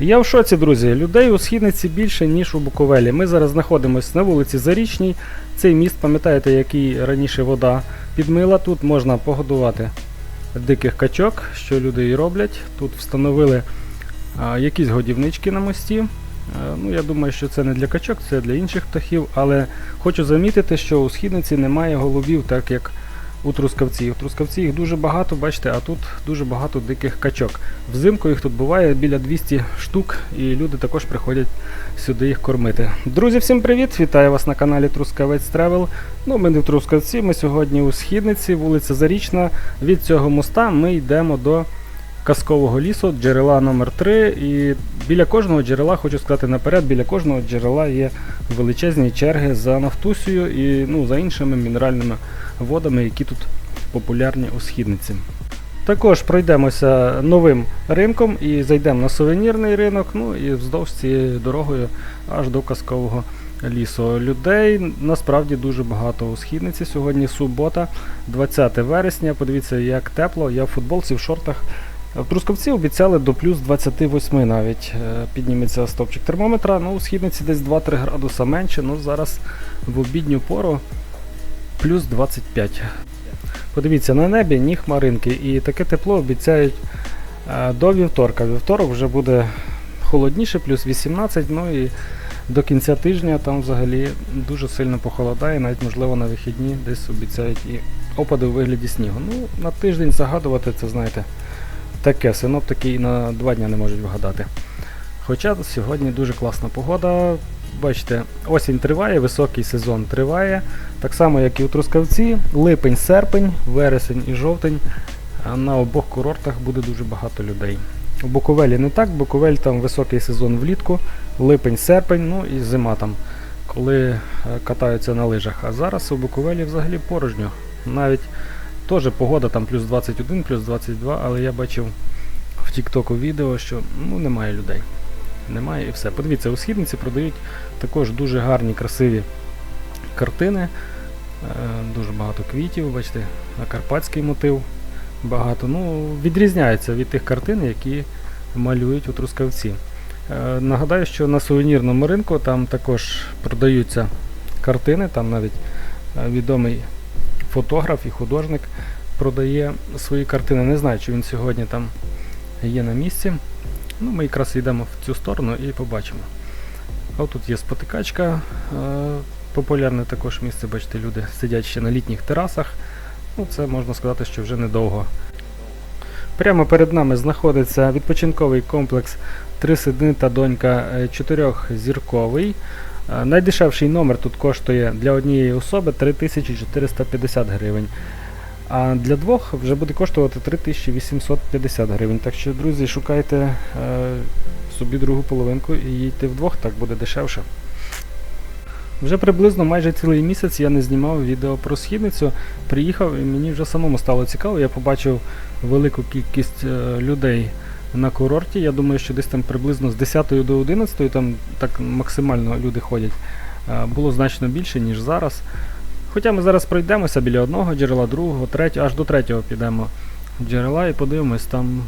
Я в шоці, друзі. Людей у східниці більше, ніж у Буковелі. Ми зараз знаходимося на вулиці Зарічній. Цей міст, пам'ятаєте, який раніше вода підмила. Тут можна погодувати диких качок, що люди і роблять. Тут встановили а, якісь годівнички на мості. Е, Ну, я думаю, що це не для качок, це для інших птахів, але хочу замітити, що у східниці немає голубів, так як у трускавці. У трускавці їх дуже багато, бачите, а тут дуже багато диких качок. Взимку їх тут буває біля 200 штук, і люди також приходять сюди їх кормити. Друзі, всім привіт! Вітаю вас на каналі Трускавець Тревел. Ну, ми не в Трускавці, ми сьогодні у Східниці, вулиця Зарічна. Від цього моста ми йдемо до казкового лісу, джерела номер 3 І біля кожного джерела, хочу сказати наперед, біля кожного джерела є величезні черги за нафтусію і ну, за іншими мінеральними водами, які тут популярні у східниці. Також пройдемося новим ринком і зайдемо на сувенірний ринок, ну і вздовж цією дорогою аж до казкового лісу. Людей насправді дуже багато у східниці. Сьогодні субота, 20 вересня. Подивіться, як тепло. Я в футболці, в шортах. В Трускавці обіцяли до плюс 28 навіть е, підніметься стопчик термометра. Ну, у східниці десь 2-3 градуса менше. Ну зараз в обідню пору плюс 25. Подивіться, на небі ні хмаринки, і таке тепло обіцяють е, до вівторка. Вівторок вже буде холодніше, плюс 18, ну і до кінця тижня там взагалі дуже сильно похолодає, навіть можливо на вихідні десь обіцяють і опади у вигляді снігу. Ну, на тиждень загадувати це, знаєте, таке, синоптики і на два дні не можуть вгадати. Хоча сьогодні дуже класна погода. Бачите, осінь триває, високий сезон триває. Так само, як і у Трускавці, липень, серпень, вересень і жовтень. На обох курортах буде дуже багато людей. У Буковелі не так, Буковель там високий сезон влітку, липень, серпень, ну і зима там, коли е, катаються на лижах. А зараз у Буковелі взагалі порожньо. Навіть теж погода там плюс 21, плюс 22, але я бачив в Тіктоку відео, що ну, немає людей. Немає і все. Подивіться, у східниці продають також дуже гарні, красиві картини. Е, дуже багато квітів, бачите, на карпатський мотив багато. Ну, відрізняється від тих картин, які малюють у Трускавці. Е, нагадаю, що на сувенірному ринку там також продаються картини, там навіть е, відомий фотограф і художник продає свої картини. Не знаю, чи він сьогодні там є на місці. Ну, ми якраз йдемо в цю сторону і побачимо. А тут є спотикачка, е, популярне також місце, бачите, люди сидять ще на літніх терасах. Ну, це можна сказати, що вже недовго. Прямо перед нами знаходиться відпочинковий комплекс Три сидни та донька е, чотирьохзірковий. Е, Найдешевший номер тут коштує для однієї особи 3450 гривень. А для двох вже буде коштувати 3850 гривень. Так що, друзі, шукайте е, собі другу половинку і їдьте вдвох, так буде дешевше. Вже приблизно майже цілий місяць я не знімав відео про східницю. Приїхав і мені вже самому стало цікаво. Я побачив велику кількість е, людей на курорті. Я думаю, що десь там приблизно з 10 до 11 там так максимально люди ходять. Е, було значно більше, ніж зараз. Хоча ми зараз пройдемося біля одного джерела, другого, третього, аж до третього підемо джерела і подивимось, там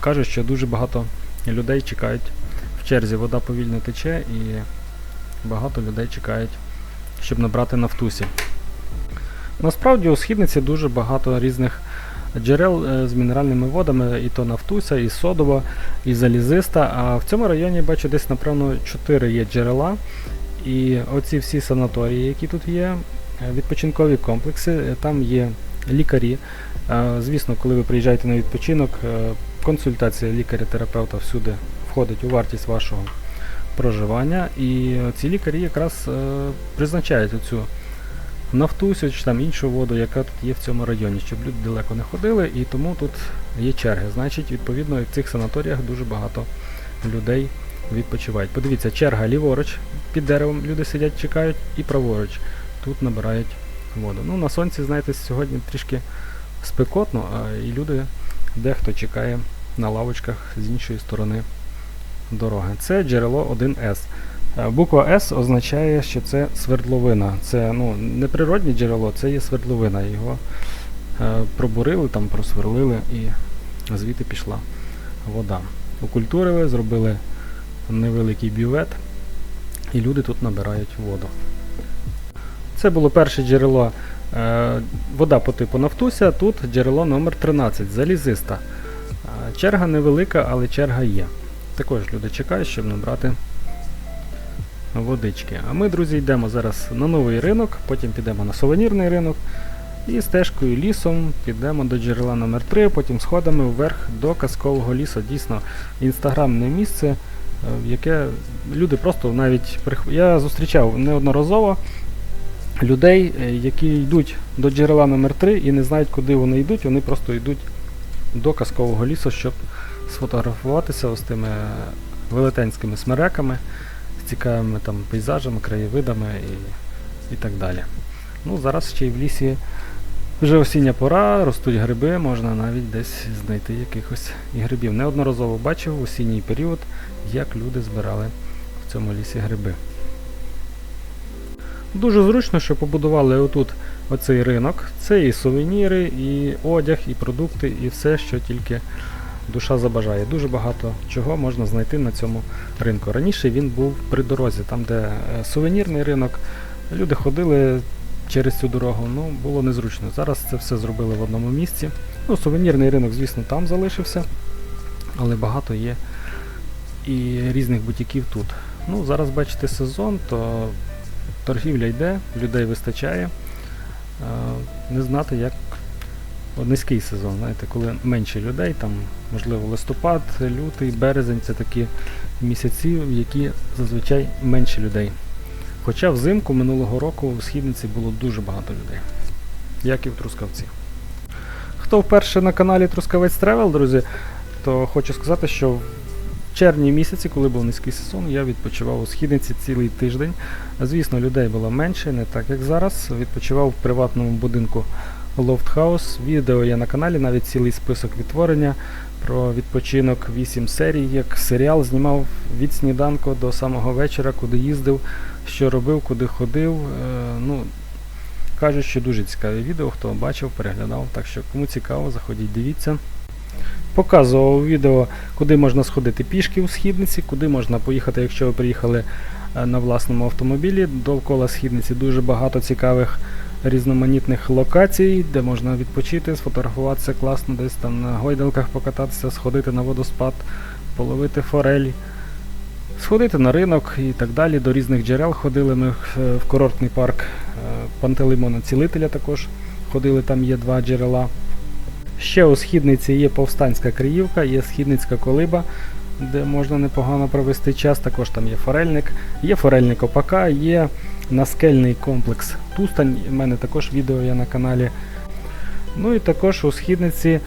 кажуть, що дуже багато людей чекають в черзі. Вода повільно тече і багато людей чекають, щоб набрати нафтусі. Насправді у східниці дуже багато різних джерел е, з мінеральними водами, і то нафтуся, і содова, і залізиста. А в цьому районі бачу десь, напевно, 4 є джерела. І оці всі санаторії, які тут є, е, відпочинкові комплекси, е, там є лікарі. Е, Звісно, коли ви приїжджаєте на відпочинок, консультація лікаря-терапевта всюди входить у вартість вашого проживання. І ці лікарі якраз призначають оцю нафтусю чи там іншу воду, яка тут є в цьому районі, щоб люди далеко не ходили, і тому тут є черги. Значить, відповідно, в цих санаторіях дуже багато людей відпочивають. Подивіться, черга ліворуч, під деревом люди сидять, чекають, і праворуч. Тут набирають воду. Ну, на сонці, знаєте, сьогодні трішки спекотно, а і люди дехто чекає на лавочках з іншої сторони дороги. Це джерело 1С. Е, Буква С означає, що це свердловина. Це ну, не природне джерело, це є свердловина. Його е, пробурили, там просверлили і звідти пішла вода. окультурили, зробили невеликий бювет, і люди тут набирають воду. Це було перше джерело. е, Вода по типу Нафтуся, тут джерело номер 13 залізиста. Е, Черга невелика, але черга є. Також люди чекають, щоб набрати водички. А ми, друзі, йдемо зараз на новий ринок, потім підемо на сувенірний ринок. І стежкою лісом підемо до джерела номер 3 потім сходимо вверх до казкового лісу. Дійсно, інстаграмне місце, яке люди просто навіть Я зустрічав неодноразово людей, е, які йдуть до джерела номер 3 і не знають, куди вони йдуть, вони просто йдуть до казкового лісу, щоб сфотографуватися з тими велетенськими смереками, з цікавими там пейзажами, краєвидами і, і так далі. Ну, зараз ще й в лісі вже осіння пора, ростуть гриби, можна навіть десь знайти якихось і грибів. Неодноразово бачив в осінній період, як люди збирали в цьому лісі гриби. Дуже зручно, що побудували отут оцей ринок. Це і сувеніри, і одяг, і продукти, і все, що тільки душа забажає. Дуже багато чого можна знайти на цьому ринку. Раніше він був при дорозі, там, де е, сувенірний ринок. Люди ходили через цю дорогу, ну було незручно. Зараз це все зробили в одному місці. Ну, сувенірний ринок, звісно, там залишився, але багато є і різних бутіків тут. Ну, зараз бачите сезон, то торгівля йде, людей вистачає. Е, Не знати, як низький сезон, знаєте, коли менше людей, там, можливо, листопад, лютий, березень це такі місяці, в які зазвичай менше людей. Хоча взимку минулого року в східниці було дуже багато людей, як і в Трускавці. Хто вперше на каналі Трускавець Тревел, друзі, то хочу сказати, що в червні місяці, коли був низький сезон, я відпочивав у східниці цілий тиждень. Звісно, людей було менше, не так як зараз. Відпочивав в приватному будинку House. Відео є на каналі, навіть цілий список відтворення про відпочинок 8 серій, як серіал знімав від сніданку до самого вечора, куди їздив, що робив, куди ходив. Е, ну, кажуть, що дуже цікаве відео, хто бачив, переглядав. Так що кому цікаво, заходіть, дивіться. Показував відео, куди можна сходити пішки у східниці, куди можна поїхати, якщо ви приїхали е, на власному автомобілі. Довкола східниці дуже багато цікавих різноманітних локацій, де можна відпочити, сфотографуватися класно, десь там на гойдалках покататися, сходити на водоспад, половити форель, сходити на ринок і так далі. До різних джерел ходили ми е, в курортний парк е, Пантелеймона Цілителя також ходили, там є два джерела. Ще у східниці є повстанська Криївка, є східницька колиба, де можна непогано провести час. Також там є форельник, є форельник Опака, є наскельний комплекс Тустань. У мене також відео є на каналі. Ну і також у східниці е,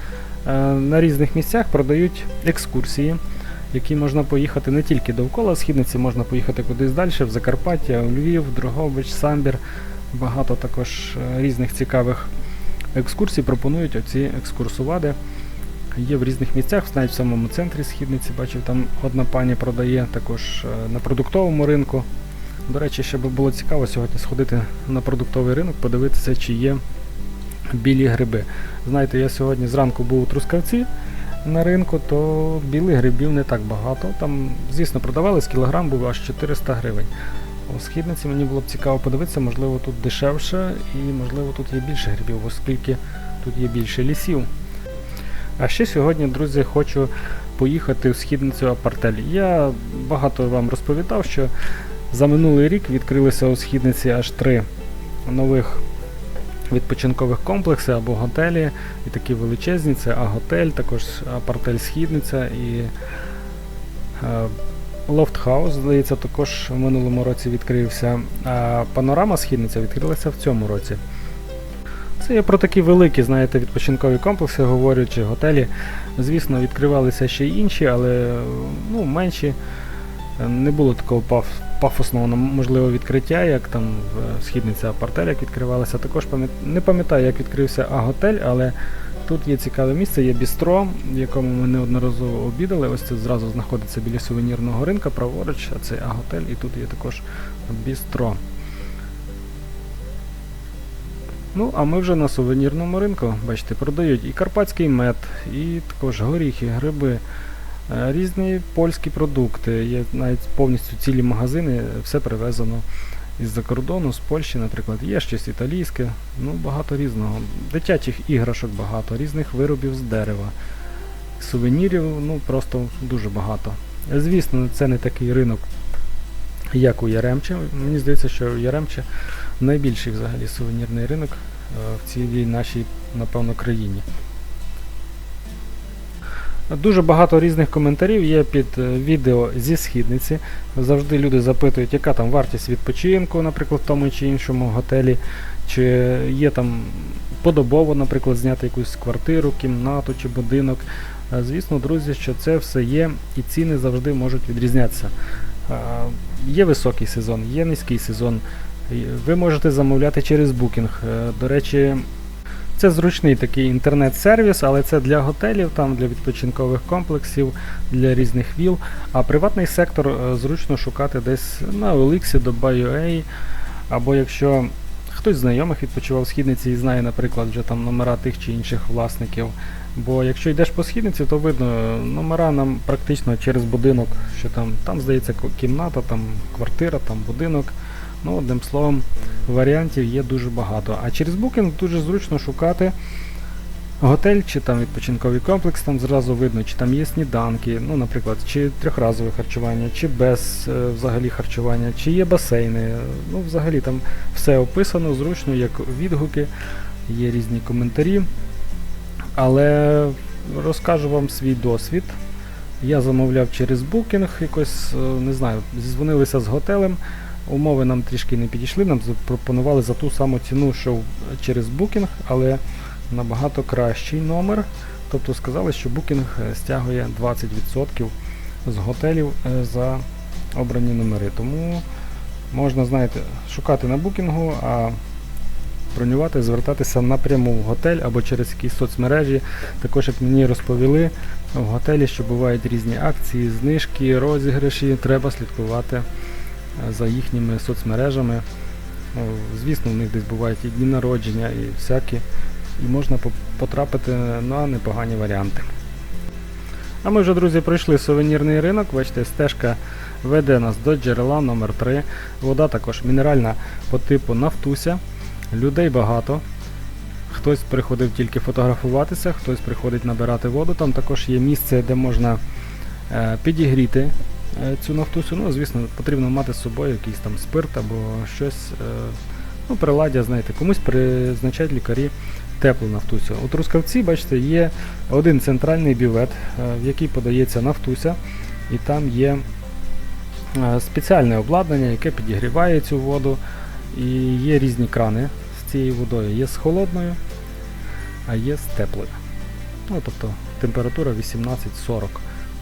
на різних місцях продають екскурсії, які можна поїхати не тільки довкола східниці, можна поїхати кудись далі, в Закарпаття, в Львів, Дрогобич, Самбір. Багато також е, різних цікавих екскурсій пропонують оці екскурсовади. Є в різних місцях, навіть в самому центрі східниці бачив, там одна пані продає також е, на продуктовому ринку. До речі, ще би було цікаво сьогодні сходити на продуктовий ринок, подивитися, чи є білі гриби. Знаєте, я сьогодні зранку був у Трускавці на ринку, то білих грибів не так багато. Там, звісно, продавали з кілограм був аж 400 гривень. У східниці мені було б цікаво подивитися, можливо, тут дешевше і можливо тут є більше грибів, оскільки тут є більше лісів. А ще сьогодні, друзі, хочу поїхати в східницю Апартель. Я багато вам розповідав, що за минулий рік відкрилися у східниці аж три нових відпочинкових комплекси або готелі, і такі величезні. Це А-готель, також Апартель Східниця і е, Лофт Хаус, здається, також в минулому році відкрився. А панорама східниця відкрилася в цьому році. Це я про такі великі, знаєте, відпочинкові комплекси говорю, чи готелі. Звісно, відкривалися ще й інші, але ну, менші. Не було такого паф, пафосного, можливо, відкриття, як там в східниця Апартель, як відкривалася. Також пам'ят... не пам'ятаю, як відкрився А-готель, але тут є цікаве місце, є бістро, в якому ми неодноразово обідали. Ось це зразу знаходиться біля сувенірного ринка, праворуч, а це А-готель, і тут є також бістро. Ну, а ми вже на сувенірному ринку, бачите, продають і карпатський мед, і також горіхи, гриби, Е, Різні польські продукти, є навіть повністю цілі магазини, все привезено із-за кордону, з Польщі, наприклад. Є щось італійське, ну багато різного. Дитячих іграшок багато, різних виробів з дерева, сувенірів, ну просто дуже багато. Звісно, це не такий ринок, як у Яремче. Мені здається, що у Яремче найбільший взагалі сувенірний ринок е, в цілій нашій, напевно, країні. Дуже багато різних коментарів є під е, відео зі східниці. Завжди люди запитують, яка там вартість відпочинку, наприклад, в тому чи іншому готелі, чи є там подобово, наприклад, зняти якусь квартиру, кімнату чи будинок. Е, Звісно, друзі, що це все є, і ціни завжди можуть відрізнятися. Е, Є високий сезон, є низький сезон. Ви можете замовляти через. Е, До речі, це зручний такий інтернет-сервіс, але це для готелів, там для відпочинкових комплексів, для різних віл. А приватний сектор е, зручно шукати десь на OLX, до BuyUA, або якщо хтось з знайомих відпочивав в східниці і знає, наприклад, вже там номера тих чи інших власників. Бо якщо йдеш по східниці, то видно е, номера нам практично через будинок, що там, там здається, кімната, там квартира, там будинок. Ну, одним словом, варіантів є дуже багато. А через Booking дуже зручно шукати готель чи там відпочинковий комплекс, там зразу видно, чи там є сніданки, ну, наприклад, чи трьохразове харчування, чи без е, взагалі харчування, чи є басейни. Ну, взагалі там все описано зручно, як відгуки, є різні коментарі. Але розкажу вам свій досвід. Я замовляв через Booking якось, е, не знаю, зізвонилися з готелем. Умови нам трішки не підійшли, нам запропонували за ту саму ціну, що через Booking, але набагато кращий номер. Тобто сказали, що Booking е, стягує 20% з готелів е, за обрані номери. Тому можна, знаєте, шукати на букінгу, а бронювати, звертатися напряму в готель або через якісь соцмережі. Також, як мені розповіли, в готелі, що бувають різні акції, знижки, розіграші, треба слідкувати за їхніми соцмережами. Е, Звісно, в них десь бувають і дні народження, і всякі, і можна потрапити на непогані варіанти. А ми вже, друзі, пройшли сувенірний ринок. Бачите, стежка веде нас до джерела номер 3 Вода також мінеральна по типу Нафтуся. Людей багато. Хтось приходив тільки фотографуватися, хтось приходить набирати воду. Там також є місце, де можна е, підігріти цю нафтусю. Ну, звісно, потрібно мати з собою якийсь там спирт або щось. Е, ну, приладдя, знаєте, комусь призначають лікарі теплу нафтусю. У Трускавці, бачите, є один центральний бювет, е, в який подається нафтуся, і там є е, спеціальне обладнання, яке підігріває цю воду. І є різні крани з цією водою. Є з холодною, а є з теплою. Ну, тобто температура 18-40.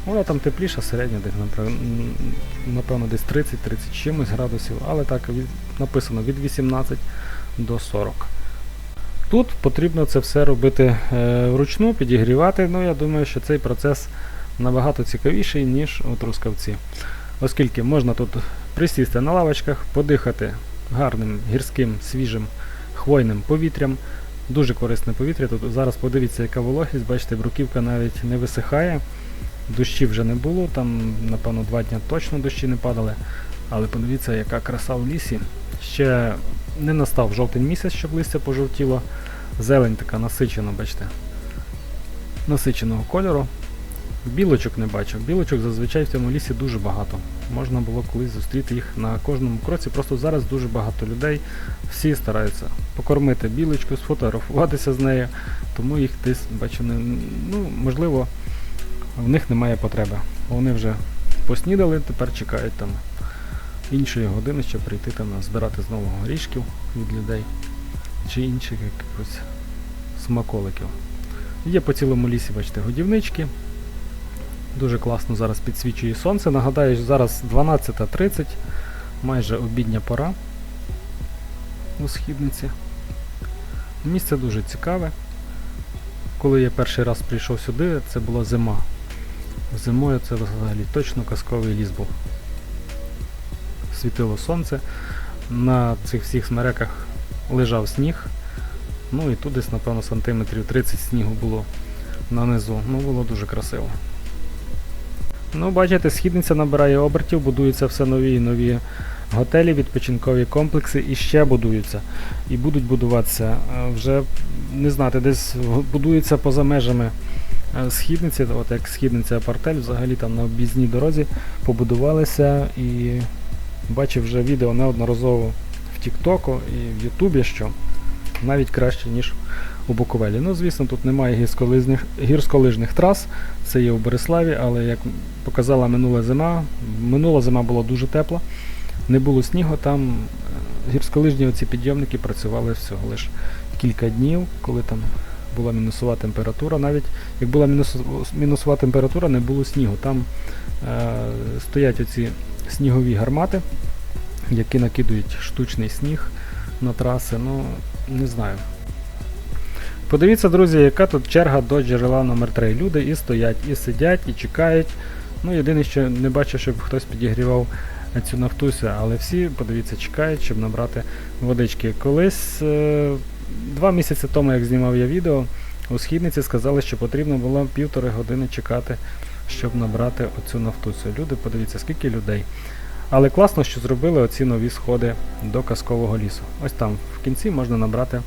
Вона там тепліша, середня, десь, напевно, десь 30-30 чимось градусів, але так від, написано від 18 до 40. Тут потрібно це все робити е, вручну, підігрівати. Ну, я думаю, що цей процес набагато цікавіший, ніж у Трускавці. Оскільки можна тут присісти на лавочках, подихати гарним гірським, свіжим хвойним повітрям. Дуже корисне повітря. Тут зараз подивіться, яка вологість, бачите, бруківка навіть не висихає. Дощів вже не було, там, напевно, два дні точно дощі не падали. Але подивіться, яка краса в лісі. Ще не настав жовтень місяць, щоб листя пожовтіло. Зелень така насичена, бачите. Насиченого кольору. Білочок не бачу. Білочок зазвичай в цьому лісі дуже багато. Можна було колись зустріти їх на кожному кроці. Просто зараз дуже багато людей. Всі стараються покормити білочку, сфотографуватися з нею. Тому їх десь бачу, не, ну, можливо, в них немає потреби. Вони вже поснідали, тепер чекають там іншої години, щоб прийти там збирати знову горішків від людей чи інших якихось смаколиків. Є по цілому лісі, бачите, годівнички. Дуже класно зараз підсвічує сонце. Нагадаю, що зараз 12.30, майже обідня пора у східниці. Місце дуже цікаве. Коли я перший раз прийшов сюди, це була зима. Зимою це взагалі точно казковий ліс був. Світило сонце, на цих всіх смереках лежав сніг. Ну і тут десь, напевно, сантиметрів 30 снігу було нанизу. Ну, було дуже красиво. Ну, бачите, східниця набирає обертів, будуються все нові і нові готелі, відпочинкові комплекси і ще будуються. І будуть будуватися. Е, Вже не знати, десь будується поза межами східниці, от як східниця апартель, взагалі там на об'їзній дорозі побудувалися і бачив вже відео неодноразово в Тіктоку і в Ютубі, що навіть краще, ніж у Буковелі. Ну, звісно, тут немає гірськолижних, гірськолижних трас, це є у Бориславі, але як показала минула зима, минула зима була дуже тепла, не було снігу, там е, гірськолижні оці підйомники працювали всього лише кілька днів, коли там була мінусова температура. Навіть як була мінусова температура, не було снігу. Там е, стоять оці снігові гармати, які накидують штучний сніг на траси. Ну, не знаю. Подивіться, друзі, яка тут черга до джерела номер 3 Люди і стоять, і сидять, і чекають. Ну, єдине, що не бачу, щоб хтось підігрівав цю нафтусю, але всі, подивіться, чекають, щоб набрати водички. Колись, е, два місяці тому, як знімав я відео, у східниці сказали, що потрібно було півтори години чекати, щоб набрати оцю нафтусю. Люди, подивіться, скільки людей. Але класно, що зробили оці нові сходи до казкового лісу. Ось там в кінці можна набрати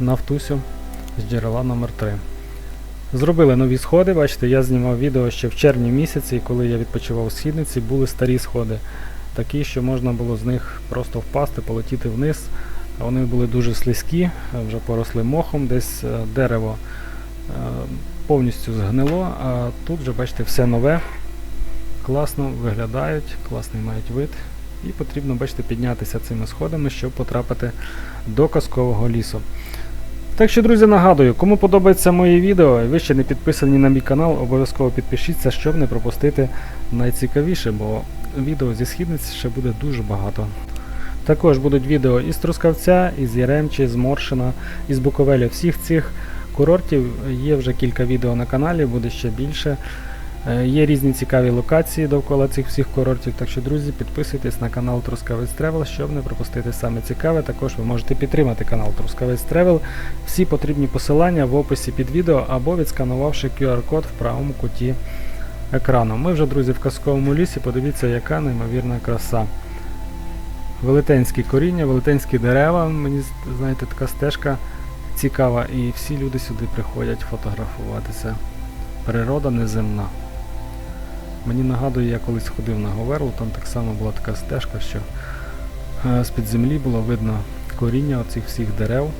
нафтусю з джерела номер 3 Зробили нові сходи, бачите, я знімав відео ще в червні місяці, коли я відпочивав у східниці, були старі сходи. Такі, що можна було з них просто впасти, полетіти вниз. Вони були дуже слизькі, вже поросли мохом, десь е, дерево е, повністю згнило, а тут вже, бачите, все нове. Класно виглядають, класний мають вид. І потрібно, бачите, піднятися цими сходами, щоб потрапити до казкового лісу. Так що, друзі, нагадую, кому подобається моє відео і ви ще не підписані на мій канал, обов'язково підпишіться, щоб не пропустити найцікавіше, бо відео зі східниць ще буде дуже багато. Також будуть відео із Трускавця, із Яремчі, з Моршина, із Буковеля. Всіх цих курортів є вже кілька відео на каналі, буде ще більше. Е, Є різні цікаві локації довкола цих всіх курортів, так що, друзі, підписуйтесь на канал Трускавець Тревел, щоб не пропустити саме цікаве. Також ви можете підтримати канал Трускавець Тревел. Всі потрібні посилання в описі під відео або відсканувавши QR-код в правому куті екрану. Ми вже, друзі, в казковому лісі. Подивіться, яка неймовірна краса. Велетенські коріння, велетенські дерева. Мені знаєте, така стежка цікава, і всі люди сюди приходять фотографуватися. Природа неземна. Мені нагадує, я колись ходив на Говерлу, там так само була така стежка, що е, з-під землі було видно коріння оцих всіх дерев.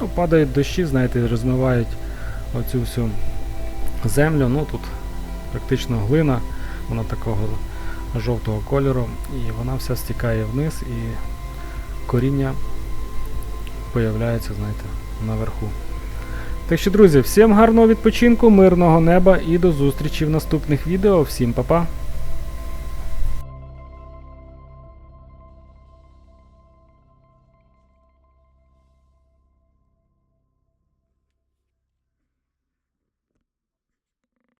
Ну, падають дощі, знаєте, розмивають оцю всю землю. Ну тут практично глина, вона такого жовтого кольору, і вона вся стікає вниз і коріння появляється, знаєте, наверху. Так що, друзі, всім гарного відпочинку, мирного неба і до зустрічі в наступних відео. Всім па-па!